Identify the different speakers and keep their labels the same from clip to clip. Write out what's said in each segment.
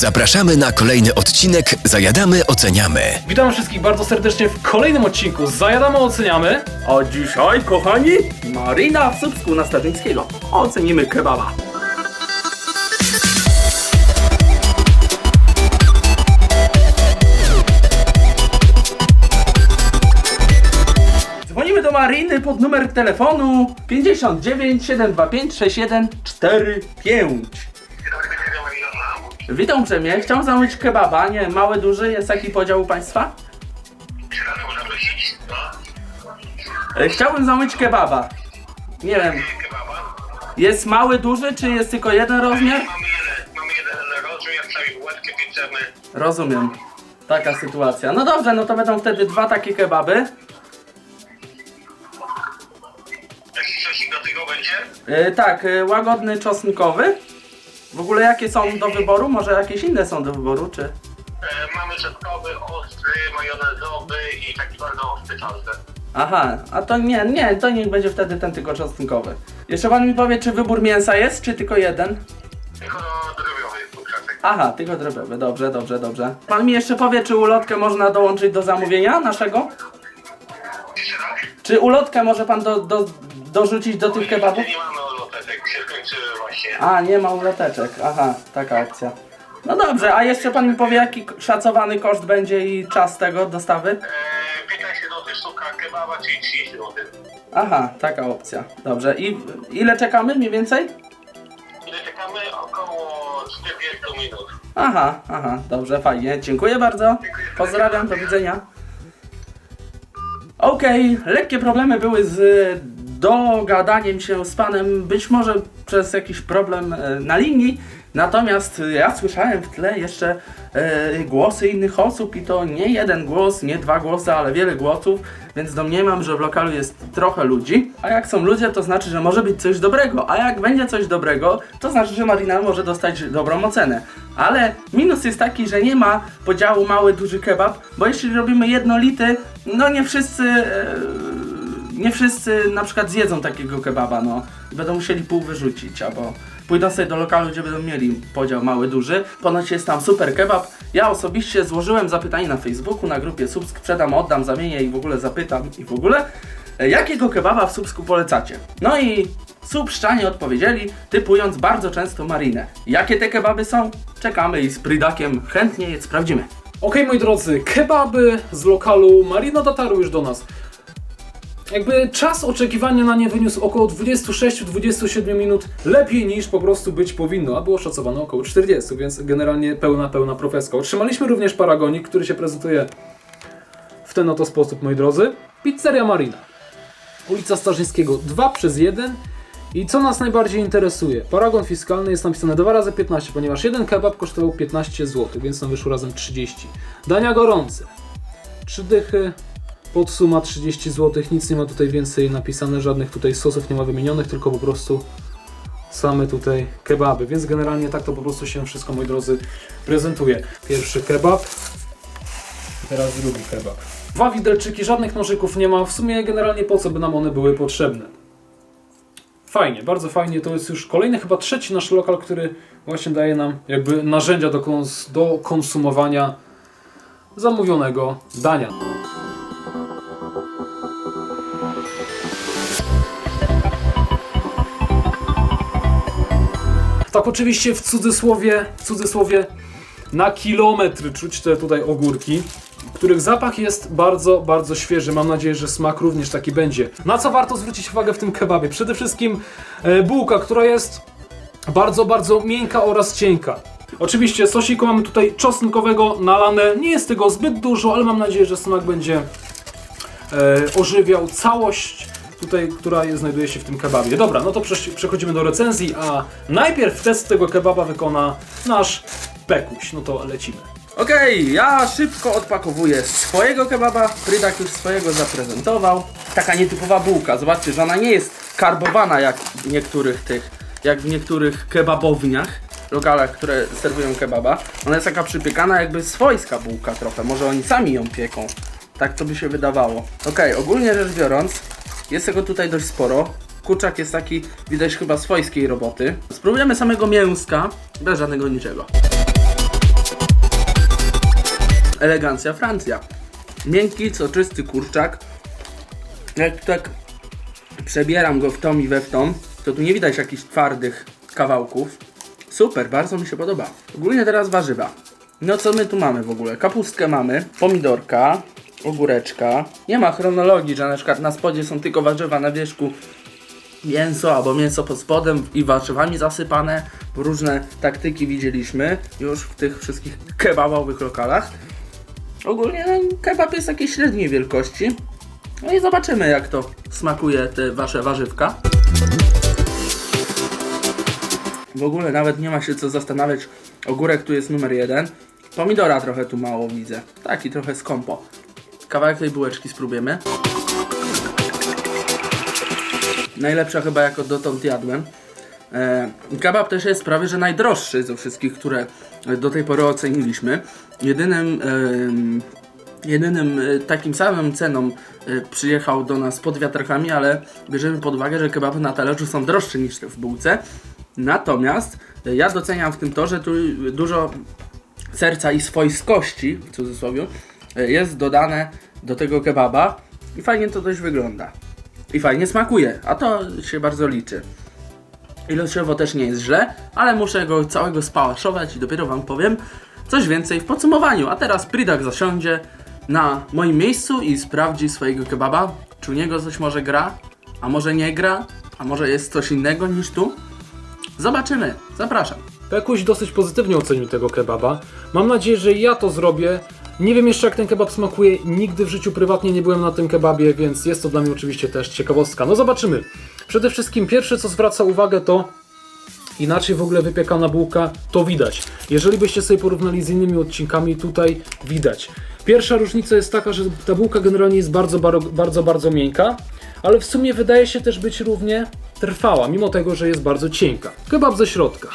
Speaker 1: Zapraszamy na kolejny odcinek Zajadamy, oceniamy.
Speaker 2: Witam wszystkich bardzo serdecznie w kolejnym odcinku. Zajadamy, oceniamy.
Speaker 3: A dzisiaj, kochani, Marina w Słupsku na Starzyńskiego. Ocenimy kebaba. Dzwonimy do Mariny pod numer telefonu 59 725 6145. Witam uprzejmie. Chciałem zamówić kebaba, nie mały, duży, jest taki podział u Państwa? E, Chciałbym zamówić kebaba. Nie wiem, jest mały, duży, czy jest tylko jeden rozmiar?
Speaker 4: Mamy jeden, mamy jeden jak.
Speaker 3: Rozumiem. Taka sytuacja. No dobrze, no to będą wtedy dwa takie kebaby.
Speaker 4: Jakiś coś do tego będzie?
Speaker 3: E, tak, e, łagodny czosnkowy. W ogóle jakie są do wyboru? Może jakieś inne są do wyboru, czy?
Speaker 4: E, mamy czosnkowy, ostry, majonezowy i taki bardzo ostry czosnek.
Speaker 3: Aha, a to nie, nie, to niech będzie wtedy ten tylko czosnkowy. Jeszcze pan mi powie, czy wybór mięsa jest, czy tylko jeden?
Speaker 4: Tylko drobiowy kurczaczek.
Speaker 3: Aha, tylko drobiowy, dobrze, dobrze, dobrze. Pan mi jeszcze powie, czy ulotkę można dołączyć do zamówienia naszego?
Speaker 4: Jeszcze raz?
Speaker 3: Czy ulotkę może pan do, do, dorzucić do tych kebabów?
Speaker 4: Nie mamy się skończyły właśnie.
Speaker 3: A, nie ma uloteczek. Aha, taka akcja. No dobrze, a jeszcze pan mi powie, jaki k- szacowany koszt będzie i czas tego dostawy?
Speaker 4: E, 15 zł sztuka kebaba, czyli 30 zł.
Speaker 3: Aha, taka opcja. Dobrze, i ile czekamy mniej więcej?
Speaker 4: Ile czekamy? Około 40 minut.
Speaker 3: Aha, aha, dobrze, fajnie. Dziękuję bardzo. Pozdrawiam, do widzenia. Okej, lekkie problemy były z dogadaniem się z panem, być może przez jakiś problem e, na linii. Natomiast ja słyszałem w tle jeszcze e, głosy innych osób i to nie jeden głos, nie dwa głosy, ale wiele głosów, więc domniemam, że w lokalu jest trochę ludzi. A jak są ludzie, to znaczy, że może być coś dobrego. A jak będzie coś dobrego, to znaczy, że Marina może dostać dobrą ocenę. Ale minus jest taki, że nie ma podziału mały, duży kebab, bo jeśli robimy jednolity, no nie wszyscy... Nie wszyscy na przykład zjedzą takiego kebaba, no. Będą musieli pół wyrzucić, albo pójdą sobie do lokalu, gdzie będą mieli podział mały, duży. Ponoć jest tam super kebab. Ja osobiście złożyłem zapytanie na Facebooku, na grupie Subsk, przedam, oddam, zamienię i w ogóle zapytam i w ogóle. e, Jakiego kebaba w Subsku polecacie? No i Subszczanie odpowiedzieli, typując bardzo często marinę. Jakie te kebaby są? Czekamy i z Prydakiem chętnie je sprawdzimy.
Speaker 2: Okej, moi drodzy, kebaby z lokalu Marino dotarły już do nas. Jakby czas oczekiwania na nie wyniósł około 26-27 minut, lepiej niż po prostu być powinno, a było szacowane około 40, więc generalnie pełna, pełna profeska. Otrzymaliśmy również paragonik, który się prezentuje w ten oto sposób, moi drodzy. Pizzeria Marina. Ulica Starzyńskiego 2 przez 1. I co nas najbardziej interesuje? Paragon fiskalny jest napisane 2 razy 15, ponieważ jeden kebab kosztował 15 zł, więc nam wyszło razem 30. Dania gorące. 3 dychy, podsuma 30 zł, nic nie ma tutaj więcej napisane, żadnych tutaj sosów nie ma wymienionych, tylko po prostu same tutaj kebaby, więc generalnie tak to po prostu się wszystko, moi drodzy, prezentuje. Pierwszy kebab, teraz drugi kebab. Dwa widelczyki, żadnych nożyków nie ma, w sumie generalnie po co by nam one były potrzebne. Fajnie, bardzo fajnie. To jest już kolejny, chyba trzeci nasz lokal, który właśnie daje nam jakby narzędzia do, kons do konsumowania zamówionego dania. Tak oczywiście w cudzysłowie, w cudzysłowie na kilometr czuć te tutaj ogórki, których zapach jest bardzo, bardzo świeży. Mam nadzieję, że smak również taki będzie. Na co warto zwrócić uwagę w tym kebabie? Przede wszystkim e, bułka, która jest bardzo, bardzo miękka oraz cienka. Oczywiście sosiku mamy tutaj czosnkowego nalane. Nie jest tego zbyt dużo, ale mam nadzieję, że smak będzie e, ożywiał całość tutaj, która znajduje się w tym kebabie. Dobra, no to przechodzimy do recenzji, a najpierw test tego kebaba wykona nasz Pekuś. No to lecimy.
Speaker 3: Okej, ja szybko odpakowuję swojego kebaba. Frydak już swojego zaprezentował. Taka nietypowa bułka. Zobaczcie, że ona nie jest karbowana jak w niektórych tych, jak w niektórych kebabowniach, lokalach, które serwują kebaba. Ona jest taka przypiekana jakby swojska bułka trochę. Może oni sami ją pieką. Tak to by się wydawało. Okej, ogólnie rzecz biorąc, jest tego tutaj dość sporo. Kurczak jest taki, widać chyba swojskiej roboty. Spróbujemy samego mięska, bez żadnego niczego. elegancja Francja. Miękki, soczysty kurczak. Jak tak przebieram go w tom i we w tom, to tu nie widać jakichś twardych kawałków. Super, bardzo mi się podoba. Ogólnie teraz warzywa. No co my tu mamy w ogóle? Kapustkę mamy, pomidorka, ogóreczka. Nie ma chronologii, że na przykład na spodzie są tylko warzywa, na wierzchu mięso albo mięso pod spodem i warzywami zasypane. Różne taktyki widzieliśmy już w tych wszystkich kebabowych lokalach. Ogólnie no, kebab jest jakiejś średniej wielkości. No i zobaczymy jak to smakuje te wasze warzywka. W ogóle nawet nie ma się co zastanawiać. Ogórek tu jest numer jeden. Pomidora trochę tu mało widzę. Taki trochę skąpo. Kawałek tej bułeczki spróbujemy. Najlepsza chyba jako dotąd jadłem. E, kebab też jest prawie że najdroższy ze wszystkich, które do tej pory oceniliśmy. Jedynym, em, jedynym e, takim samym ceną e, przyjechał do nas pod wiatrachami, ale bierzemy pod uwagę, że kebaby na talerzu są droższe niż te w bułce. Natomiast e, ja doceniam w tym to, że tu dużo serca i swojskości, w cudzysłowie, e, jest dodane do tego kebaba i fajnie to dość wygląda. I fajnie smakuje, a to się bardzo liczy. Ilościowo też nie jest źle, ale muszę go całego spałaszować i dopiero wam powiem coś więcej w podsumowaniu. A teraz Pridak zasiądzie na moim miejscu i sprawdzi swojego kebaba. Czy u niego coś może gra, a może nie gra, a może jest coś innego niż tu? Zobaczymy. Zapraszam.
Speaker 2: Pekuś dosyć pozytywnie ocenił tego kebaba. Mam nadzieję, że ja to zrobię. Nie wiem jeszcze jak ten kebab smakuje. Nigdy w życiu prywatnie nie byłem na tym kebabie, więc jest to dla mnie oczywiście też ciekawostka. No zobaczymy. Przede wszystkim pierwsze co zwraca uwagę to inaczej w ogóle wypiekana bułka, to widać. Jeżeli byście sobie porównali z innymi odcinkami, tutaj widać. Pierwsza różnica jest taka, że ta bułka generalnie jest bardzo, bardzo, bardzo, miękka, ale w sumie wydaje się też być równie trwała, mimo tego, że jest bardzo cienka. Kebab ze środka.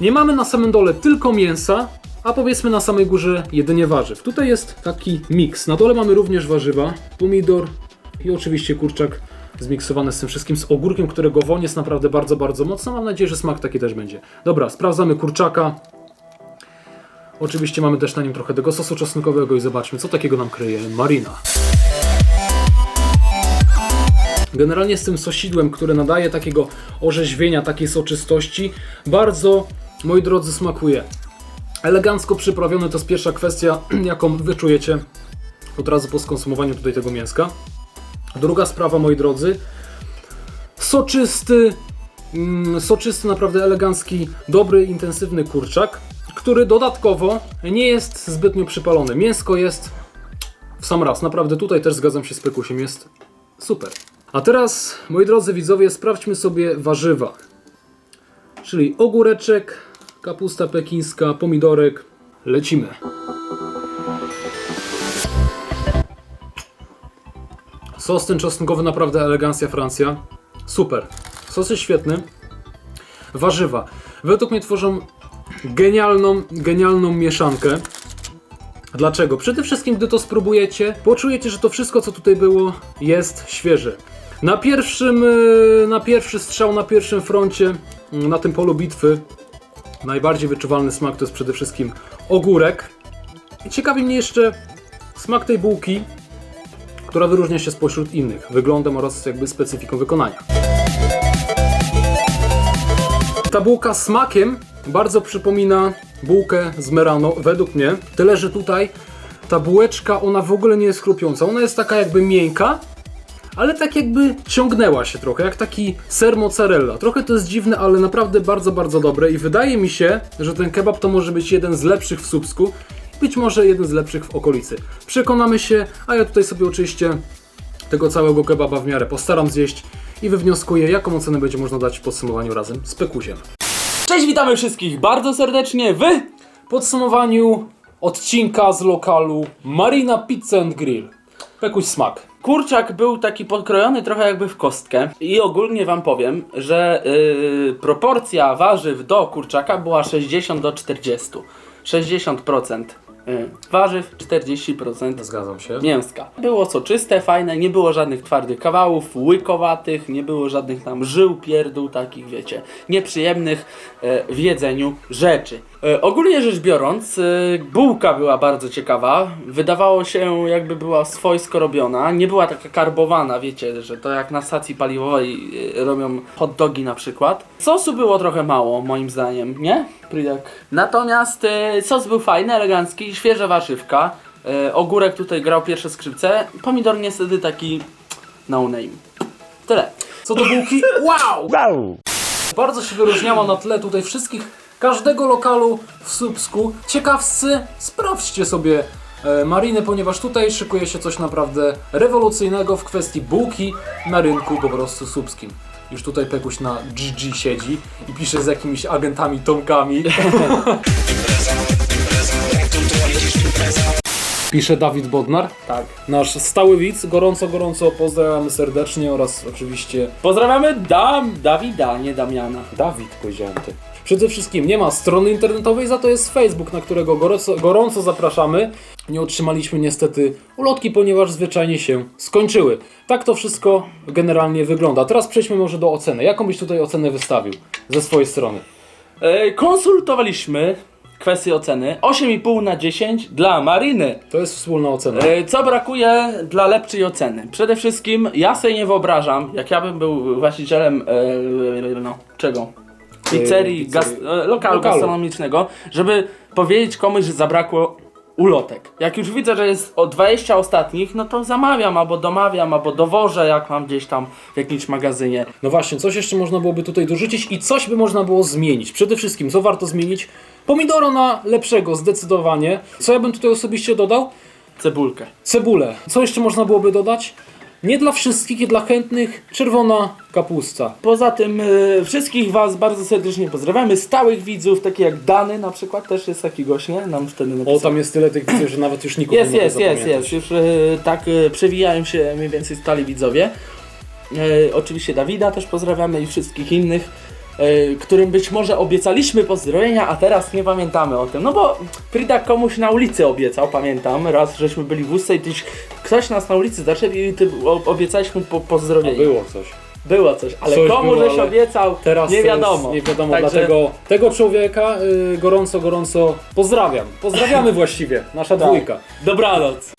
Speaker 2: Nie mamy na samym dole tylko mięsa, a powiedzmy na samej górze jedynie warzyw. Tutaj jest taki miks. Na dole mamy również warzywa, pomidor i oczywiście kurczak zmiksowany z tym wszystkim, z ogórkiem, którego woń jest naprawdę bardzo, bardzo mocno. Mam nadzieję, że smak taki też będzie. Dobra, sprawdzamy kurczaka. Oczywiście mamy też na nim trochę tego sosu czosnkowego i zobaczmy, co takiego nam kryje marina. Generalnie z tym sosidłem, które nadaje takiego orzeźwienia, takiej soczystości, bardzo, moi drodzy, smakuje. Elegancko przyprawiony to jest pierwsza kwestia, jaką wyczujecie od razu po skonsumowaniu tutaj tego mięska. Druga sprawa, moi drodzy, soczysty, mm, soczysty, naprawdę elegancki, dobry, intensywny kurczak, który dodatkowo nie jest zbytnio przypalony. Mięsko jest w sam raz, naprawdę tutaj też zgadzam się z Pekusiem, jest super. A teraz, moi drodzy widzowie, sprawdźmy sobie warzywa. Czyli ogóreczek, kapusta pekińska, pomidorek. Lecimy. Sos ten czosnkowy, naprawdę elegancja Francja. Super. Sos jest świetny. Warzywa. Według mnie tworzą genialną, genialną mieszankę. Dlaczego? Przede wszystkim, gdy to spróbujecie, poczujecie, że to wszystko, co tutaj było, jest świeże. Na pierwszym, e, na pierwszy strzał, na pierwszym froncie, mm, na tym polu bitwy, najbardziej wyczuwalny smak to jest przede wszystkim ogórek. I ciekawi mnie jeszcze smak tej bułki, która wyróżnia się spośród innych wyglądem oraz jakby specyfiką wykonania. Ta bułka smakiem bardzo przypomina bułkę z Merano, według mnie. Tyle, że tutaj ta bułeczka, ona w ogóle nie jest chrupiąca. Ona jest taka jakby miękka, ale tak jakby ciągnęła się trochę, jak taki ser mozzarella. Trochę to jest dziwne, ale naprawdę bardzo, bardzo dobre i wydaje mi się, że ten kebab to może być jeden z lepszych w Słupsku, być może jeden z lepszych w okolicy. Przekonamy się, a ja tutaj sobie oczywiście tego całego kebaba w miarę postaram zjeść i wywnioskuję, jaką ocenę będzie można dać w podsumowaniu razem z Pekusiem.
Speaker 3: Cześć, witamy wszystkich bardzo serdecznie w
Speaker 2: podsumowaniu odcinka z lokalu Marina Pizza and Grill. Pekuś smak.
Speaker 3: Kurczak był taki podkrojony trochę jakby w kostkę i ogólnie wam powiem, że yy, proporcja warzyw do kurczaka była 60 do 40. 60% yy, warzyw, 40%
Speaker 2: Zgadzam się.
Speaker 3: mięska. Było soczyste, fajne, nie było żadnych twardych kawałów, łykowatych, nie było żadnych tam żył, pierdół, takich wiecie, nieprzyjemnych e, w jedzeniu rzeczy. E, ogólnie rzecz biorąc, e, bułka była bardzo ciekawa. Wydawało się, jakby była swojsko robiona. Nie była taka karbowana, wiecie, że to jak na stacji paliwowej e, robią hot dogi na przykład. Sosu było trochę mało, moim zdaniem, nie? Pridak. Natomiast sos był fajny, elegancki, świeża warzywka. Ogórek tutaj grał pierwsze skrzypce. Pomidor niestety taki no name. Tyle.
Speaker 2: Co do bułki, wow! Bardzo się wyróżniała na tle tutaj wszystkich, każdego lokalu w Słupsku. Ciekawscy, sprawdźcie sobie e, mariny, ponieważ tutaj szykuje się coś naprawdę rewolucyjnego w kwestii bułki na rynku po prostu słupskim. Już tutaj Pekuś na GG siedzi i pisze z jakimiś agentami Tomkami. Pisze Dawid Bodnar,
Speaker 3: Tak.
Speaker 2: nasz stały widz. Gorąco, gorąco pozdrawiamy serdecznie oraz oczywiście
Speaker 3: Pozdrawiamy Dam, Dawida, nie Damiana.
Speaker 2: Dawid powiedziałem ty. Przede wszystkim nie ma strony internetowej, za to jest Facebook, na którego gorąco, gorąco zapraszamy. Nie otrzymaliśmy niestety ulotki, ponieważ zwyczajnie się skończyły. Tak to wszystko generalnie wygląda. Teraz przejdźmy może do oceny. Jaką byś tutaj ocenę wystawił ze swojej strony?
Speaker 3: E, konsultowaliśmy kwestię oceny 8,5 na 10 dla Mariny.
Speaker 2: To jest wspólna ocena.
Speaker 3: E, co brakuje dla lepszej oceny? Przede wszystkim ja sobie nie wyobrażam, jak ja bym był właścicielem e, no, czego? Pizzerii,
Speaker 2: pizzerii.
Speaker 3: gas, e, lokalu,
Speaker 2: Lokalu.
Speaker 3: gastronomicznego, żeby powiedzieć komuś, że zabrakło ulotek. Jak już widzę, że jest o 20 ostatnich, no to zamawiam, albo domawiam, albo dowożę, jak mam gdzieś tam w jakimś magazynie.
Speaker 2: No właśnie, coś jeszcze można byłoby tutaj dorzucić i coś by można było zmienić. Przede wszystkim, co warto zmienić? Pomidoro na lepszego, zdecydowanie. Co ja bym tutaj osobiście dodał?
Speaker 3: Cebulkę.
Speaker 2: Cebulę. Co jeszcze można byłoby dodać? Nie dla wszystkich, nie dla chętnych. Czerwona kapusta.
Speaker 3: Poza tym e, wszystkich Was bardzo serdecznie pozdrawiamy, stałych widzów, takich jak Dany na przykład, też jest taki gość, nie? Nam wtedy napisał.
Speaker 2: O, tam jest tyle tych widzów, że nawet już nikogo
Speaker 3: Jest,
Speaker 2: nie
Speaker 3: jest, jest, jest. Już e, tak e, przewijają się mniej więcej stali widzowie. E, oczywiście Dawida też pozdrawiamy i wszystkich innych, e, którym być może obiecaliśmy pozdrowienia, a teraz nie pamiętamy o tym. No bo Frida komuś na ulicy obiecał, pamiętam. Raz żeśmy byli w wózce i tyś, ktoś nas na ulicy zaczepił i ty, o, obiecaliśmy po, pozdrowienie.
Speaker 2: było coś.
Speaker 3: Było coś, ale
Speaker 2: Coś
Speaker 3: komu
Speaker 2: było,
Speaker 3: żeś
Speaker 2: ale
Speaker 3: obiecał,
Speaker 2: Teraz
Speaker 3: nie
Speaker 2: to
Speaker 3: wiadomo.
Speaker 2: Jest nie wiadomo,
Speaker 3: Także-
Speaker 2: dlatego tego człowieka y, gorąco, gorąco pozdrawiam. Pozdrawiamy właściwie, nasza
Speaker 3: Tak.
Speaker 2: dwójka.
Speaker 3: Dobranoc.